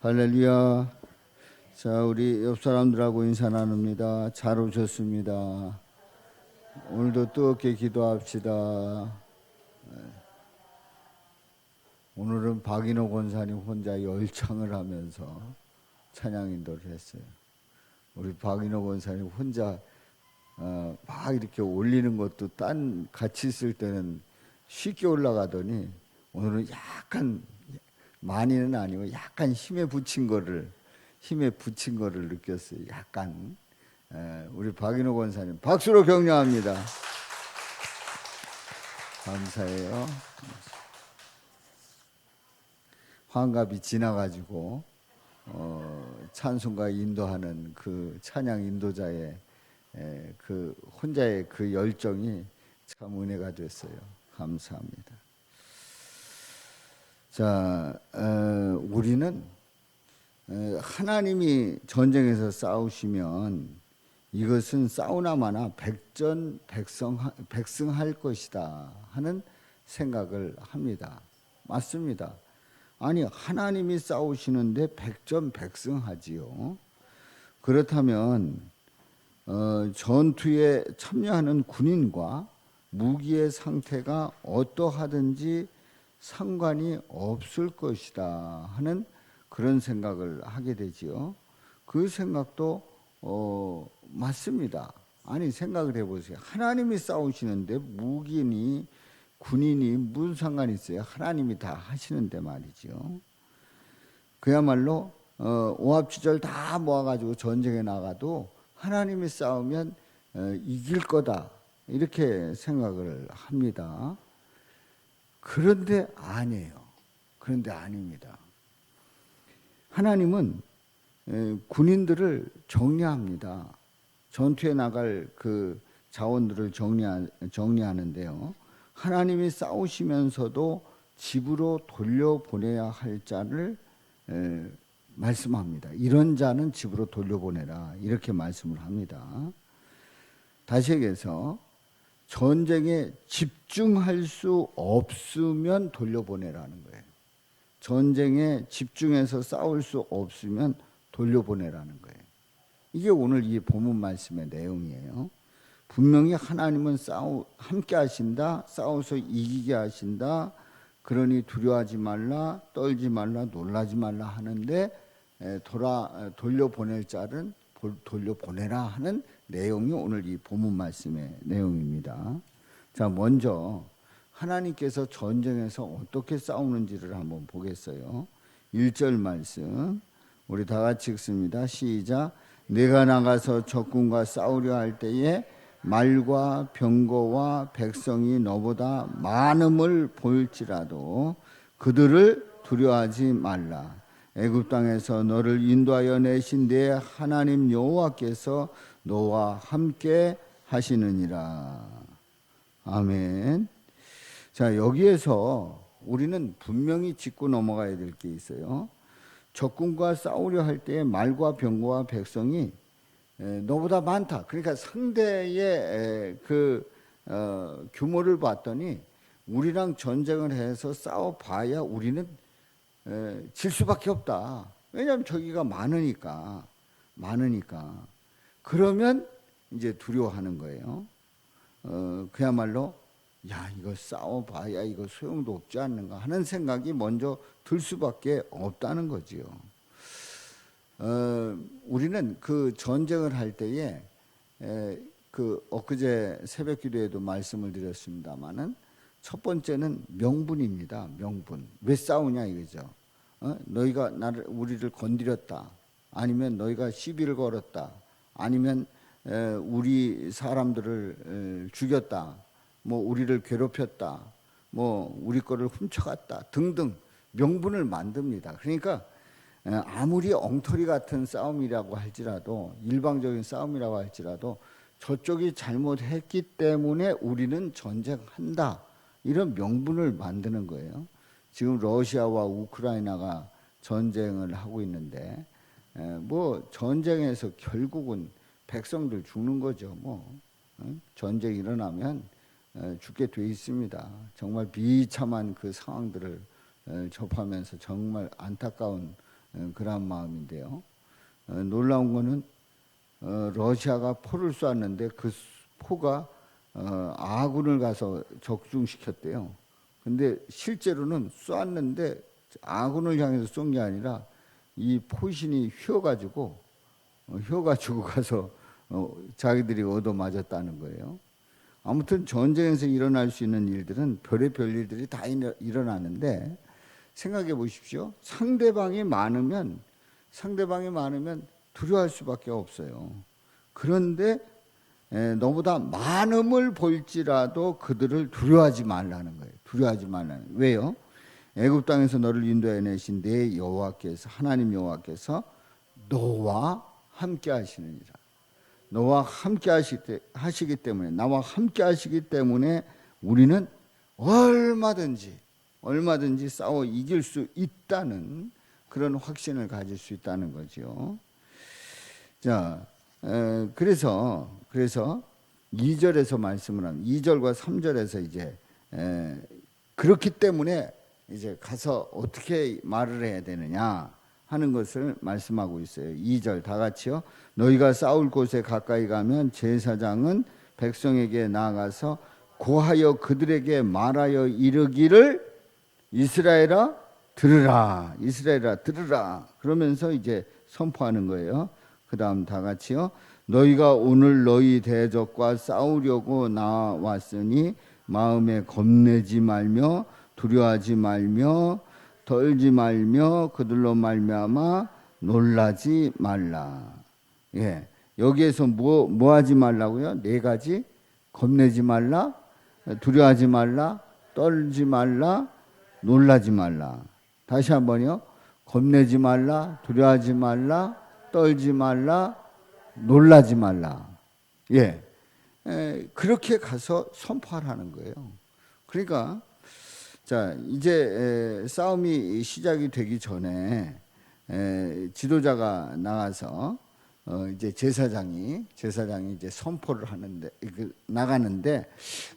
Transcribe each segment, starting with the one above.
할렐루야. 자, 우리 옆 사람들하고 인사 나눕니다. 잘 오셨습니다. 오늘도 뜨겁게 기도합시다. 네. 오늘은 박인호 권사님 혼자 열창을 하면서 찬양 인도를 했어요. 우리 박인호 권사님 혼자 어, 막 이렇게 올리는 것도 딴 같이 있을 때는 쉽게 올라가더니 오늘은 약간 많이는 아니고 약간 힘에 붙인 거를 힘에 붙인 거를 느꼈어요. 약간 에, 우리 박인호 권사님 박수로 격려합니다. 감사해요. 환갑이 지나가지고 어, 찬송가 인도하는 그 찬양 인도자의 에, 그 혼자의 그 열정이 참 은혜가 됐어요. 감사합니다. 자, 어, 우리는 어, 하나님이 전쟁에서 싸우시면 이것은 싸우나마나 백전 백성 백승할 것이다 하는 생각을 합니다. 맞습니다. 아니 하나님이 싸우시는데 백전 백승하지요. 그렇다면 어, 전투에 참여하는 군인과 무기의 상태가 어떠하든지 상관이 없을 것이다 하는 그런 생각을 하게 되지요. 그 생각도 어, 맞습니다. 아니 생각을 해보세요. 하나님이 싸우시는데 무기니 군인이 무슨 상관이 있어요? 하나님이 다 하시는데 말이죠. 그야말로 어, 오합지졸 다 모아가지고 전쟁에 나가도 하나님이 싸우면 어, 이길 거다 이렇게 생각을 합니다. 그런데 아니에요. 그런데 아닙니다. 하나님은 군인들을 정리합니다. 전투에 나갈 그 자원들을 정리하, 정리하는데요. 하나님이 싸우시면서도 집으로 돌려보내야 할 자를 에, 말씀합니다. 이런 자는 집으로 돌려보내라. 이렇게 말씀을 합니다. 다시 얘기해서 전쟁에 집중할 수 없으면 돌려보내라는 거예요. 전쟁에 집중해서 싸울 수 없으면 돌려보내라는 거예요. 이게 오늘 이 본문 말씀의 내용이에요. 분명히 하나님은 싸우 함께 하신다. 싸워서 이기게 하신다. 그러니 두려워하지 말라, 떨지 말라, 놀라지 말라 하는데 돌아 돌려보낼 자는 돌려보내라 하는 내용이 오늘 이 본문 말씀의 내용입니다. 자, 먼저 하나님께서 전쟁에서 어떻게 싸우는지를 한번 보겠어요. 1절 말씀 우리 다 같이 읽습니다. 시작. 내가 나가서 적군과 싸우려 할 때에 말과 병거와 백성이 너보다 많음을 볼지라도 그들을 두려워하지 말라. 애굽 땅에서 너를 인도하여 내신 내 하나님 여호와께서 너와 함께 하시느니라. 아멘. 자, 여기에서 우리는 분명히 짚고 넘어가야 될 게 있어요. 적군과 싸우려 할때 말과 병거와 백성이 너보다 많다. 그러니까 상대의 그 어, 규모를 봤더니 우리랑 전쟁을 해서 싸워 봐야 우리는 질 수밖에 없다. 왜냐하면 저기가 많으니까 많으니까 그러면 이제 두려워하는 거예요. 어, 그야말로 야 이거 싸워봐야 이거 소용도 없지 않는가 하는 생각이 먼저 들 수밖에 없다는 거지요. 어, 우리는 그 전쟁을 할 때에 에, 그 엊그제 새벽 기도에도 말씀을 드렸습니다만은 첫 번째는 명분입니다. 명분. 왜 싸우냐 이거죠. 어? 너희가 나를 우리를 건드렸다. 아니면 너희가 시비를 걸었다. 아니면 에, 우리 사람들을 에, 죽였다. 뭐 우리를 괴롭혔다. 뭐 우리 거를 훔쳐갔다. 등등 명분을 만듭니다. 그러니까 아무리 엉터리 같은 싸움이라고 할지라도 일방적인 싸움이라고 할지라도 저쪽이 잘못했기 때문에 우리는 전쟁한다. 이런 명분을 만드는 거예요. 지금 러시아와 우크라이나가 전쟁을 하고 있는데 뭐 전쟁에서 결국은 백성들 죽는 거죠. 뭐 전쟁 일어나면 죽게 돼 있습니다. 정말 비참한 그 상황들을 접하면서 정말 안타까운 어, 그러한 마음인데요. 어, 놀라운 거는 어, 러시아가 포를 쐈는데 그 수- 포가 어, 아군을 가서 적중시켰대요. 근데 실제로는 쐈는데 아군을 향해서 쏜 게 아니라 이 포신이 휘어가지고 어, 휘어가지고 가서 어, 자기들이 얻어 맞았다는 거예요. 아무튼 전쟁에서 일어날 수 있는 일들은 별의별 일들이 다 일어- 일어나는데 생각해 보십시오. 상대방이 많으면 상대방이 많으면 두려워할 수밖에 없어요. 그런데 에, 너보다 많음을 볼지라도 그들을 두려워하지 말라는 거예요. 두려워하지 말라는 거예요. 왜요? 애굽 땅에서 너를 인도해 내신 내 여호와께서 하나님 여호와께서 너와 함께 하시느니라. 너와 함께 하시기, 때문에 나와 함께 하시기 때문에 우리는 얼마든지 얼마든지 싸워 이길 수 있다는 그런 확신을 가질 수 있다는 거죠. 자, 에, 그래서 그래서 2절에서 말씀을 하면 2절과 3절에서 이제 에, 그렇기 때문에 이제 가서 어떻게 말을 해야 되느냐 하는 것을 말씀하고 있어요. 2절 다 같이요. 너희가 싸울 곳에 가까이 가면 제사장은 백성에게 나아가서 고하여 그들에게 말하여 이르기를 이스라엘아 들으라 이스라엘아 들으라 그러면서 이제 선포하는 거예요. 그다음 다 같이요. 너희가 오늘 너희 대적과 싸우려고 나왔으니 마음에 겁내지 말며 두려워하지 말며 떨지 말며 그들로 말미암아 놀라지 말라. 예. 여기에서 뭐, 뭐 하지 말라고요? 네 가지. 겁내지 말라, 두려워하지 말라, 떨지 말라, 놀라지 말라. 다시 한 번요. 겁내지 말라, 두려워하지 말라, 떨지 말라, 놀라지 말라. 예. 에, 그렇게 가서 선포하라는 거예요. 그러니까 자 이제 에, 싸움이 시작이 되기 전에 에, 지도자가 나가서 어, 이제 제사장이 제사장이 이제 선포를 하는데 그, 나가는데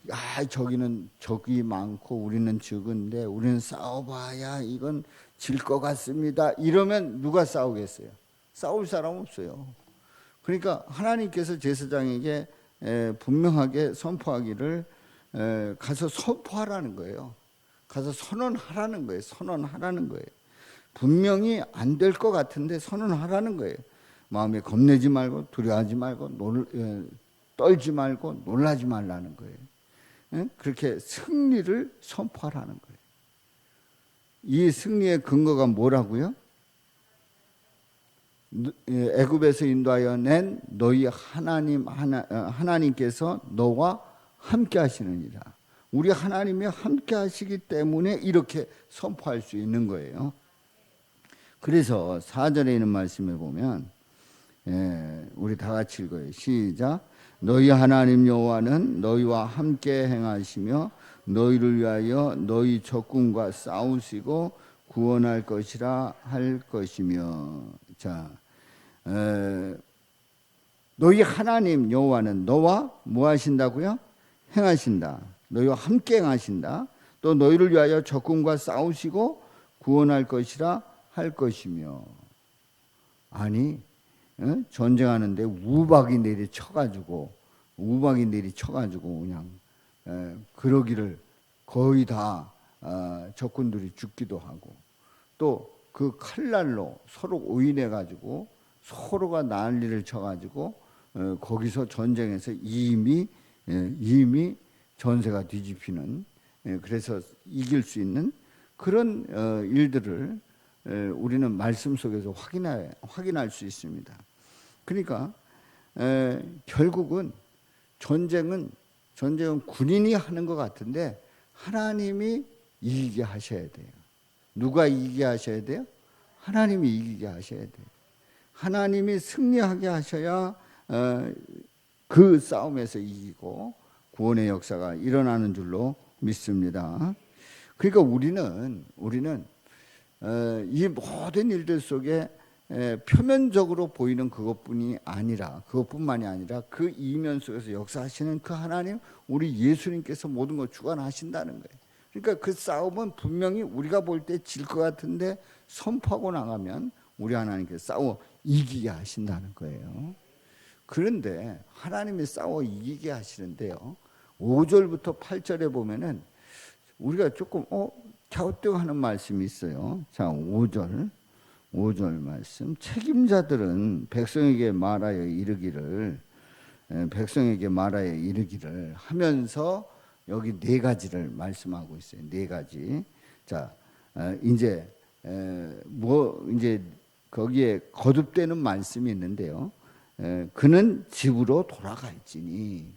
아 저기는 적이 많고 우리는 적은데 우리는 싸워봐야 이건 질 것 같습니다. 이러면 누가 싸우겠어요? 싸울 사람 없어요. 그러니까 하나님께서 제사장에게 에, 분명하게 선포하기를 에, 가서 선포하라는 거예요. 가서 선언하라는 거예요. 선언하라는 거예요. 분명히 안 될 것 같은데 선언하라는 거예요. 마음에 겁내지 말고 두려워하지 말고 놀, 에, 떨지 말고 놀라지 말라는 거예요. 에? 그렇게 승리를 선포하라는 거예요. 이 승리의 근거가 뭐라고요? 예, 애굽에서 인도하여 낸 너희 하나님 하나, 어, 하나님께서 너와 함께 하시느니라. 우리 하나님이 함께 하시기 때문에 이렇게 선포할 수 있는 거예요. 그래서 4절에 있는 말씀에 보면 예, 우리 다 같이 읽어요. 시작. 너희 하나님 여호와는 너희와 함께 행하시며 너희를 위하여 너희 적군과 싸우시고 구원할 것이라 할 것이며 자 에, 너희 하나님 여호와는 너와 뭐 하신다고요? 행하신다. 너희와 함께 행하신다. 또 너희를 위하여 적군과 싸우시고 구원할 것이라 할 것이며 아니 어? 전쟁하는데 우박이 내리 쳐가지고 우박이 내리 쳐가지고 그냥 에, 그러기를 거의 다 어, 적군들이 죽기도 하고 또 그 칼날로 서로 오인해 가지고 서로가 난리를 쳐가지고 어, 거기서 전쟁에서 이미 예, 이미 전세가 뒤집히는 예, 그래서 이길 수 있는 그런 어, 일들을 에, 우리는 말씀 속에서 확인할 확인할 수 있습니다. 그러니까 에, 결국은 전쟁은 전쟁은 군인이 하는 것 같은데 하나님이 이기게 하셔야 돼요. 누가 이기게 하셔야 돼요? 하나님이 이기게 하셔야 돼요. 하나님이 승리하게 하셔야 어, 그 싸움에서 이기고 구원의 역사가 일어나는 줄로 믿습니다. 그러니까 우리는 우리는 어, 이 모든 일들 속에 에, 표면적으로 보이는 그것뿐이 아니라 그것뿐만이 아니라 그 이면 속에서 역사하시는 그 하나님 우리 예수님께서 모든 걸 주관하신다는 거예요. 그러니까 그 싸움은 분명히 우리가 볼 때 질 것 같은데 선포하고 나가면 우리 하나님께서 싸워 이기게 하신다는 거예요. 그런데 하나님이 싸워 이기게 하시는데요. 5절부터 8절에 보면은 우리가 조금 어 갸우뚱하는 말씀이 있어요. 자, 5절. 5절 말씀. 책임자들은 백성에게 말하여 이르기를 에, 백성에게 말하여 이르기를 하면서 여기 네 가지를 말씀하고 있어요. 네 가지. 자, 어, 이제 에, 뭐 이제 거기에 거듭되는 말씀이 있는데요. 에, 그는 집으로 돌아갈지니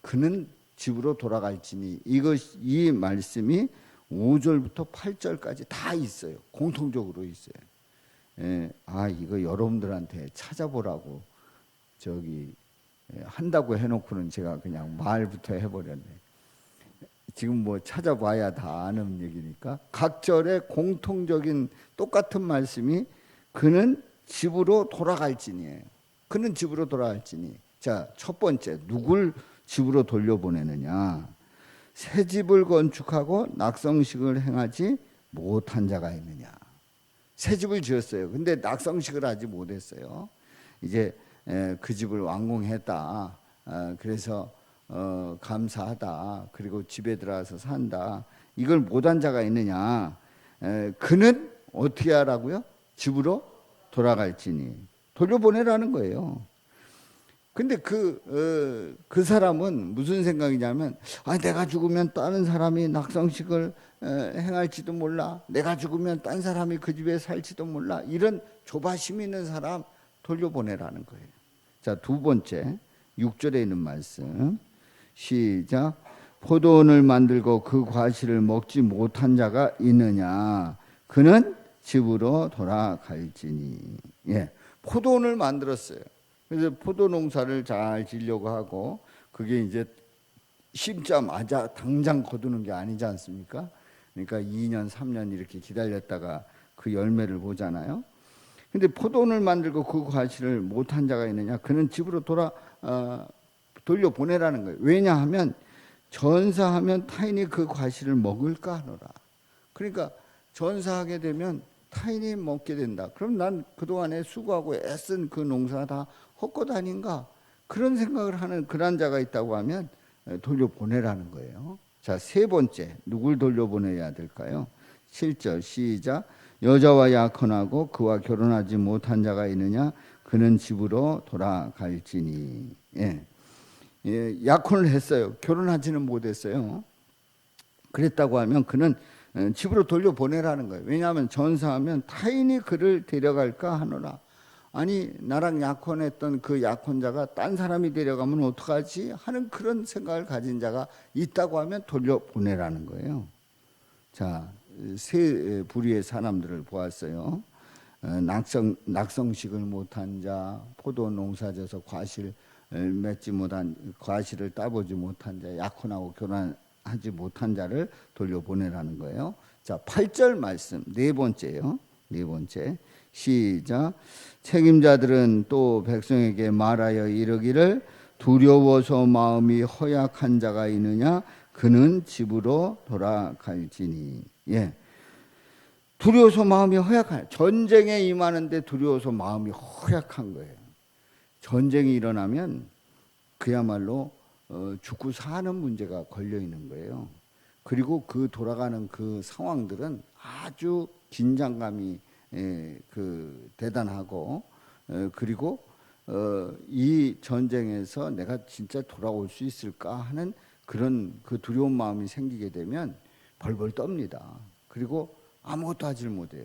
그는 집으로 돌아갈지니 이것 이 말씀이 5절부터 8절까지 다 있어요. 공통적으로 있어요. 예, 아 이거 여러분들한테 찾아보라고 저기 예, 한다고 해놓고는 제가 그냥 말부터 해버렸네. 지금 뭐 찾아봐야 다 아는 얘기니까 각 절에 공통적인 똑같은 말씀이 그는 집으로 돌아갈지니에요. 그는 집으로 돌아갈지니. 자, 첫 번째 누굴 집으로 돌려보내느냐? 새 집을 건축하고 낙성식을 행하지 못한 자가 있느냐? 새 집을 지었어요. 근데 낙성식을 하지 못했어요. 이제 에, 그 집을 완공했다. 아, 그래서 어, 감사하다. 그리고 집에 들어가서 산다. 이걸 못한 자가 있느냐? 에, 그는 어떻게 하라고요? 집으로 돌아갈지니 돌려보내라는 거예요. 근데 그, 어, 그 사람은 무슨 생각이냐면, 아, 내가 죽으면 다른 사람이 낙성식을 어, 행할지도 몰라. 내가 죽으면 딴 사람이 그 집에 살지도 몰라. 이런 조바심 있는 사람 돌려보내라는 거예요. 자, 두 번째, 6절에 있는 말씀. 시작. 포도원을 만들고 그 과실을 먹지 못한 자가 있느냐? 그는 집으로 돌아갈지니. 예. 포도원을 만들었어요. 그래서 포도 농사를 잘 지려고 하고 그게 이제 심자마자 당장 거두는 게 아니지 않습니까? 그러니까 2년, 3년 이렇게 기다렸다가 그 열매를 보잖아요. 근데 포도원을 만들고 그 과실을 못한 자가 있느냐? 그는 집으로 돌아 어, 돌려 보내라는 거예요. 왜냐하면 전사하면 타인이 그 과실을 먹을까 하노라. 그러니까 전사하게 되면 타인이 먹게 된다. 그럼 난 그동안에 수고하고 애쓴 그 농사 다 헛것 아닌가? 그런 생각을 하는 그런 자가 있다고 하면 돌려보내라는 거예요. 자, 세 번째, 누굴 돌려보내야 될까요? 7절, 시작. 여자와 약혼하고 그와 결혼하지 못한 자가 있느냐? 그는 집으로 돌아갈지니. 예. 예, 약혼을 했어요. 결혼하지는 못했어요. 그랬다고 하면 그는 어, 집으로 돌려보내라는 거예요. 왜냐하면 전사하면 타인이 그를 데려갈까 하노라. 아니 나랑 약혼했던 그 약혼자가 딴 사람이 데려가면 어떡하지 하는 그런 생각을 가진 자가 있다고 하면 돌려보내라는 거예요. 자, 세 부류의 사람들을 보았어요. 어, 낙성 낙성식을 못한 자, 포도 농사져서 과실 맺지 못한 과실을 따보지 못한 자, 약혼하고 결혼하지 못한 자를 돌려보내라는 거예요. 자, 8절 말씀 네 번째요. 네 번째. 시작. 책임자들은 또 백성에게 말하여 이르기를 두려워서 마음이 허약한 자가 있느냐 그는 집으로 돌아갈지니. 예. 두려워서 마음이 허약한 전쟁에 임하는데 두려워서 마음이 허약한 거예요. 전쟁이 일어나면 그야말로 어, 죽고 사는 문제가 걸려 있는 거예요. 그리고 그 돌아가는 그 상황들은 아주 긴장감이 예, 그 대단하고 어, 그리고 어, 이 전쟁에서 내가 진짜 돌아올 수 있을까 하는 그런 그 두려운 마음이 생기게 되면 벌벌 떱니다. 그리고 아무것도 하질 못해요.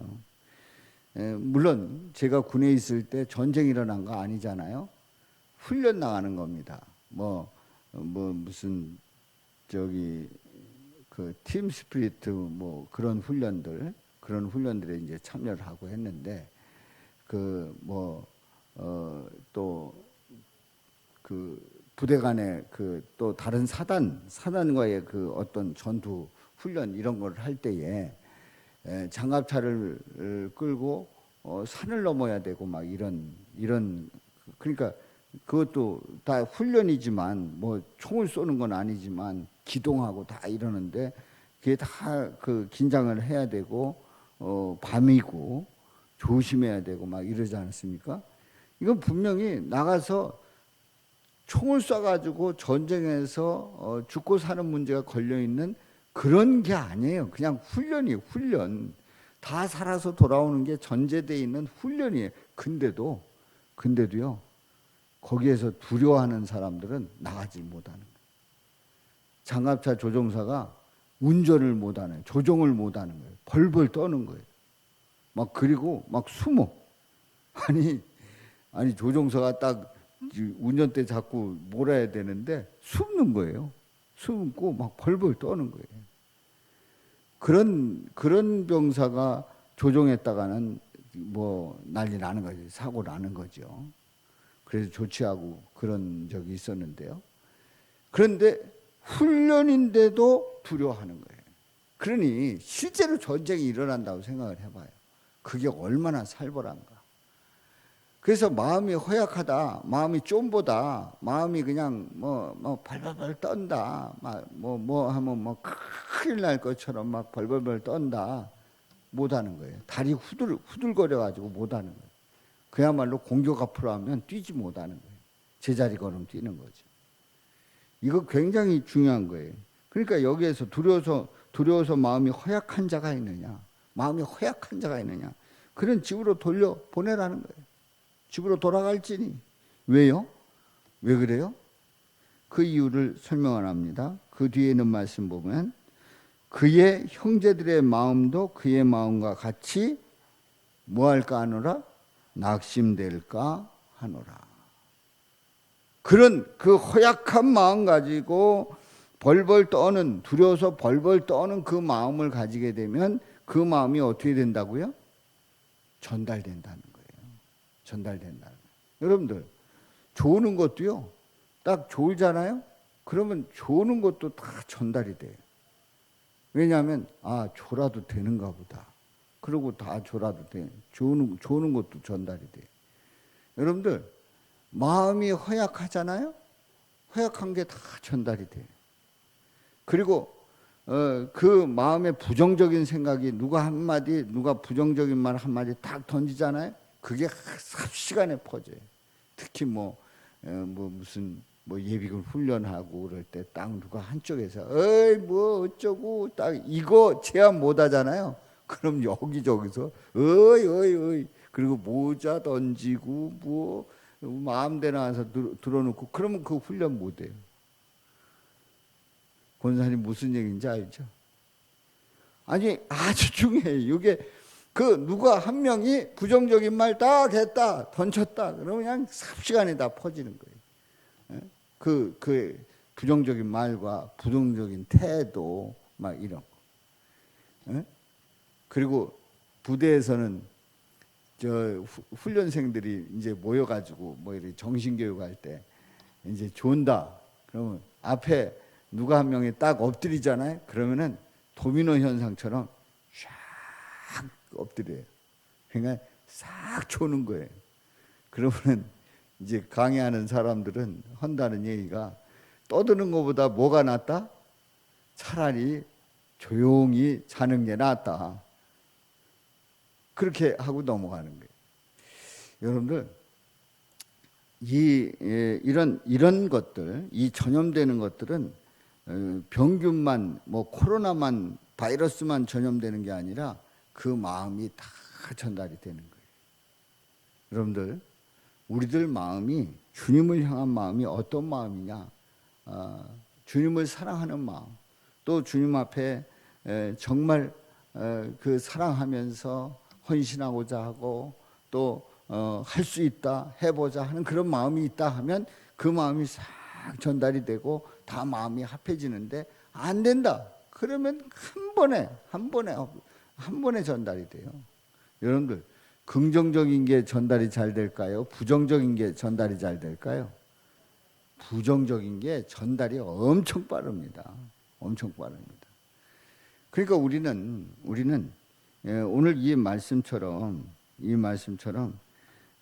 예, 물론 제가 군에 있을 때 전쟁 일어난 거 아니잖아요. 훈련 나가는 겁니다. 뭐, 뭐 무슨 저기 그 팀 스피리트 뭐 그런 훈련들 그런 훈련들에 이제 참여를 하고 했는데 그뭐어또그 부대 간의 그 또 다른 사단 사단과의 그 어떤 전투 훈련 이런 걸 할 때에 에, 장갑차를 끌고 어, 산을 넘어야 되고 막 이런 이런 그러니까 그것도 다 훈련이지만 뭐 총을 쏘는 건 아니지만 기동하고 다 이러는데 그게 다 그 긴장을 해야 되고 어 밤이고 조심해야 되고 막 이러지 않습니까? 이건 분명히 나가서 총을 쏴가지고 전쟁에서 어, 죽고 사는 문제가 걸려 있는 그런 게 아니에요. 그냥 훈련이에요. 훈련. 다 살아서 돌아오는 게 전제돼 있는 훈련이에요. 근데도 근데도요. 거기에서 두려워하는 사람들은 나가지 못하는 거예요. 장갑차 조종사가 운전을 못하는 조종을 못하는 거예요. 벌벌 떠는 거예요. 막 그리고 막 숨어. 아니 아니 조종사가 딱 운전대 잡고 몰아야 되는데 숨는 거예요. 숨고 막 벌벌 떠는 거예요. 그런 그런 병사가 조종했다가는 뭐 난리 나는 거지 사고 나는 거죠. 그래서 조치하고 그런 적이 있었는데요. 그런데 훈련인데도 두려워하는 거예요. 그러니 실제로 전쟁이 일어난다고 생각을 해봐요. 그게 얼마나 살벌한가. 그래서 마음이 허약하다, 마음이 쫌보다, 마음이 그냥 뭐, 뭐 발발발 떤다, 뭐, 뭐 하면 뭐 큰일 날 것처럼 막 벌벌벌 떤다, 못 하는 거예요. 다리 후들, 후들거려가지고 못 하는 거예요. 그야말로 공격 앞으로 하면 뛰지 못하는 거예요. 제자리 걸음 뛰는 거죠. 이거 굉장히 중요한 거예요. 그러니까 여기에서 두려워서, 두려워서 마음이 허약한 자가 있느냐, 마음이 허약한 자가 있느냐, 그런 집으로 돌려 보내라는 거예요. 집으로 돌아갈지니. 왜요? 왜 그래요? 그 이유를 설명 안 합니다. 그 뒤에 있는 말씀 보면 그의 형제들의 마음도 그의 마음과 같이 뭐 할까 하노라? 낙심될까 하노라. 그런 그 허약한 마음 가지고 벌벌 떠는 두려워서 벌벌 떠는 그 마음을 가지게 되면 그 마음이 어떻게 된다고요? 전달된다는 거예요. 전달된다는 거예요. 여러분들 조는 것도요. 딱 졸잖아요. 그러면 조는 것도 다 전달이 돼요. 왜냐하면 아 졸아도 되는가 보다. 그러고 다 졸아도 돼. 조는 조는 것도 전달이 돼. 여러분들 마음이 허약하잖아요. 허약한 게 다 전달이 돼. 그리고 어, 그 마음의 부정적인 생각이 누가 한마디 누가 부정적인 말 한마디 딱 던지잖아요. 그게 삽시간에 퍼져요. 특히 뭐, 어, 뭐 무슨 뭐 예비군 훈련하고 그럴 때 딱 누가 한쪽에서 어이 뭐 어쩌고 딱 이거 제압 못 하잖아요. 그럼 여기저기서 어이 어이 어이 그리고 모자 던지고 뭐 마음대로 와서 들어놓고 그러면 그 훈련 못 해요. 권사님 무슨 얘기인지 알죠? 아니 아주 중요해요. 이게 그 누가 한 명이 부정적인 말딱 했다 던졌다 그러면 그냥 삽시간에 다 퍼지는 거예요. 그, 그 부정적인 말과 부정적인 태도 막 이런 거. 그리고 부대에서는 저 훈련생들이 이제 모여가지고 뭐 이렇게 정신교육 할 때 이제 존다 그러면 앞에 누가 한 명이 딱 엎드리잖아요. 그러면은 도미노 현상처럼 쫙 엎드려요. 그러니까 싹 조는 거예요. 그러면은 이제 강의하는 사람들은 한다는 얘기가 떠드는 것보다 뭐가 낫다? 차라리 조용히 자는 게 낫다. 그렇게 하고 넘어가는 거예요. 여러분들 이 예, 이런 이런 것들, 이 전염되는 것들은 어, 병균만 뭐 코로나만 바이러스만 전염되는 게 아니라 그 마음이 다 전달이 되는 거예요. 여러분들 우리들 마음이 주님을 향한 마음이 어떤 마음이냐? 어, 주님을 사랑하는 마음, 또 주님 앞에 에, 정말 에, 그 사랑하면서 헌신하고자 하고 또 어, 할수 있다, 해보자 하는 그런 마음이 있다 하면 그 마음이 싹 전달이 되고 다 마음이 합해지는데 안 된다. 그러면 한 번에 한 번에 한 번에 전달이 돼요. 여러분들 긍정적인 게 전달이 잘 될까요? 부정적인 게 전달이 잘 될까요? 부정적인 게 전달이 엄청 빠릅니다. 엄청 빠릅니다. 그러니까 우리는 우리는 예, 오늘 이 말씀처럼 이 말씀처럼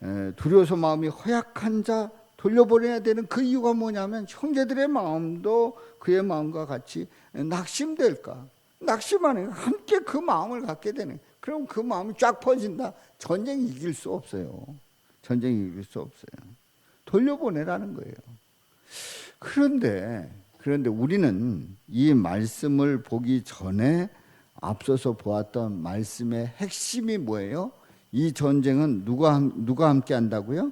예, 두려워서 마음이 허약한 자 돌려보내야 되는 그 이유가 뭐냐면 형제들의 마음도 그의 마음과 같이 낙심될까 낙심하는 함께 그 마음을 갖게 되는 그럼 그 마음이 쫙 퍼진다. 전쟁 이길 수 없어요. 전쟁 이길 수 없어요. 돌려보내라는 거예요. 그런데 그런데 우리는 이 말씀을 보기 전에 앞서서 보았던 말씀의 핵심이 뭐예요? 이 전쟁은 누가 함- 누가 함께 한다고요?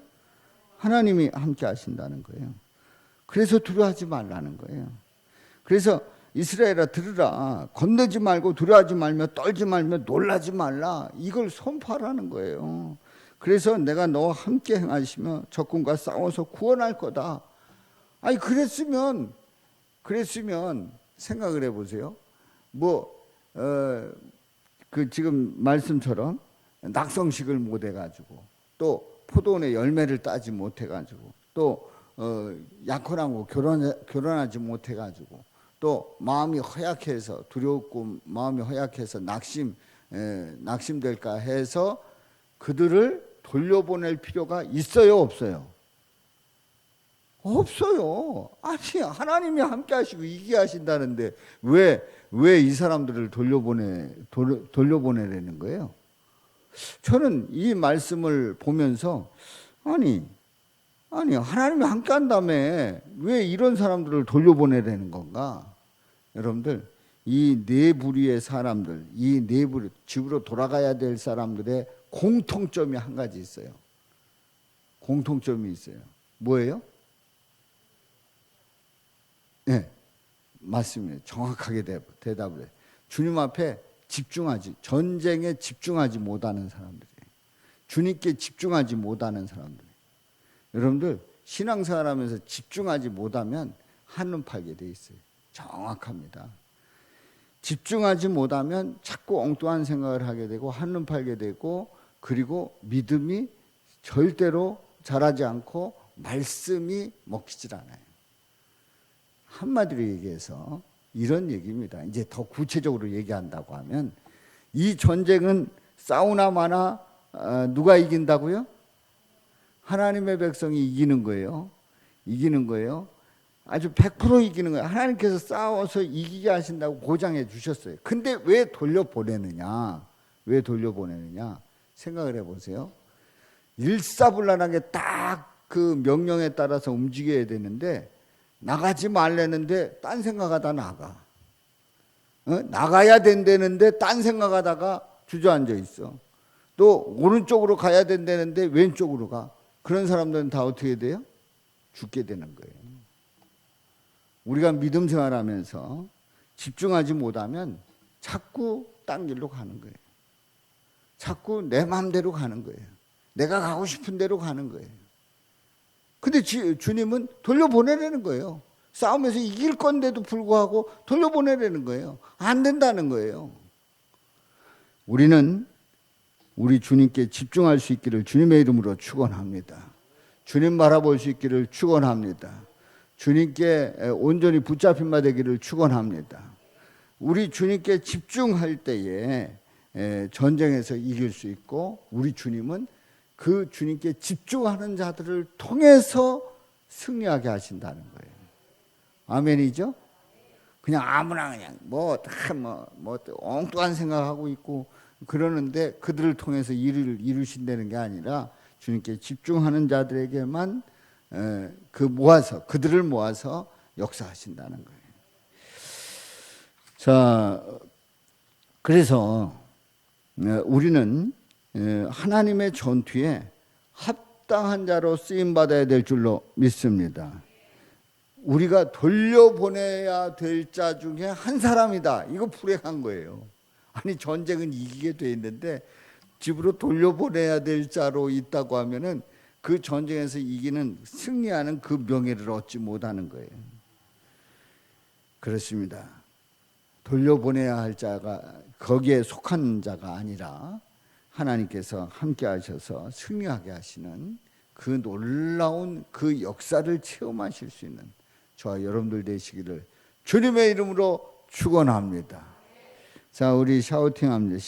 하나님이 함께 하신다는 거예요. 그래서 두려워하지 말라는 거예요. 그래서 이스라엘아 들으라 건너지 말고 두려워하지 말며 떨지 말며 놀라지 말라 이걸 선포하라는 거예요. 그래서 내가 너와 함께 행하시며 적군과 싸워서 구원할 거다. 아니 그랬으면 그랬으면 생각을 해보세요. 뭐 어 그 지금 말씀처럼 낙성식을 못 해가지고 또 포도원의 열매를 따지 못해가지고 또 어, 약혼하고 결혼 결혼하지 못해가지고 또 마음이 허약해서 두렵고 마음이 허약해서 낙심 에, 낙심될까 해서 그들을 돌려보낼 필요가 있어요 없어요? 없어요. 아니 하나님이 함께 하시고 이기게 하신다는데 왜 왜 이 사람들을 돌려보내 돌, 돌려보내라는 거예요? 저는 이 말씀을 보면서 아니 아니 하나님이 함께 한다며 왜 이런 사람들을 돌려보내라는 건가? 여러분들 이 네 부류의 사람들, 이 네 부류 집으로 돌아가야 될 사람들의 공통점이 한 가지 있어요. 공통점이 있어요. 뭐예요? 네, 맞습니다. 정확하게 대, 대답을 해. 주님 앞에 집중하지, 전쟁에 집중하지 못하는 사람들이에요. 주님께 집중하지 못하는 사람들. 여러분들, 신앙생활 하면서 집중하지 못하면 한눈 팔게 돼 있어요. 정확합니다. 집중하지 못하면 자꾸 엉뚱한 생각을 하게 되고 한눈 팔게 되고 그리고 믿음이 절대로 자라지 않고 말씀이 먹히질 않아요. 한마디로 얘기해서 이런 얘기입니다. 이제 더 구체적으로 얘기한다고 하면 이 전쟁은 싸우나 마나 어, 누가 이긴다고요? 하나님의 백성이 이기는 거예요. 이기는 거예요. 아주 100% 이기는 거예요. 하나님께서 싸워서 이기게 하신다고 보장해 주셨어요. 근데 왜 돌려보내느냐? 왜 돌려보내느냐? 생각을 해보세요. 일사불란하게 딱 그 명령에 따라서 움직여야 되는데 나가지 말라는데 딴 생각하다 나가. 어? 나가야 된다는데 딴 생각하다가 주저앉아 있어. 또 오른쪽으로 가야 된다는데 왼쪽으로 가. 그런 사람들은 다 어떻게 돼요? 죽게 되는 거예요. 우리가 믿음 생활하면서 집중하지 못하면 자꾸 딴 길로 가는 거예요. 자꾸 내 마음대로 가는 거예요. 내가 가고 싶은 대로 가는 거예요. 근데 지- 주님은 돌려보내라는 거예요. 싸우면서 이길 건데도 불구하고 돌려보내라는 거예요. 안 된다는 거예요. 우리는 우리 주님께 집중할 수 있기를 주님의 이름으로 축원합니다. 주님 바라볼 수 있기를 축원합니다. 주님께 온전히 붙잡힌 바 되기를 축원합니다. 우리 주님께 집중할 때에 에, 전쟁에서 이길 수 있고 우리 주님은 그 주님께 집중하는 자들을 통해서 승리하게 하신다는 거예요. 아멘이죠? 그냥 아무나 그냥 뭐다뭐뭐 엉뚱한 생각하고 있고 그러는데 그들을 통해서 일을 이루신다는 게 아니라 주님께 집중하는 자들에게만 에, 그 모아서 그들을 모아서 역사하신다는 거예요. 자, 그래서 에, 우리는 에, 하나님의 전투에 합당한 자로 쓰임 받아야 될 줄로 믿습니다. 우리가 돌려보내야 될 자 중에 한 사람이다. 이거 불행한 거예요. 아니 전쟁은 이기게 돼 있는데 집으로 돌려보내야 될 자로 있다고 하면은 그 전쟁에서 이기는 승리하는 그 명예를 얻지 못하는 거예요. 그렇습니다. 돌려보내야 할 자가 거기에 속한 자가 아니라 하나님께서 함께 하셔서 승리하게 하시는 그 놀라운 그 역사를 체험하실 수 있는 저와 여러분들 되시기를 주님의 이름으로 축원합니다. 자, 우리 샤우팅합니다.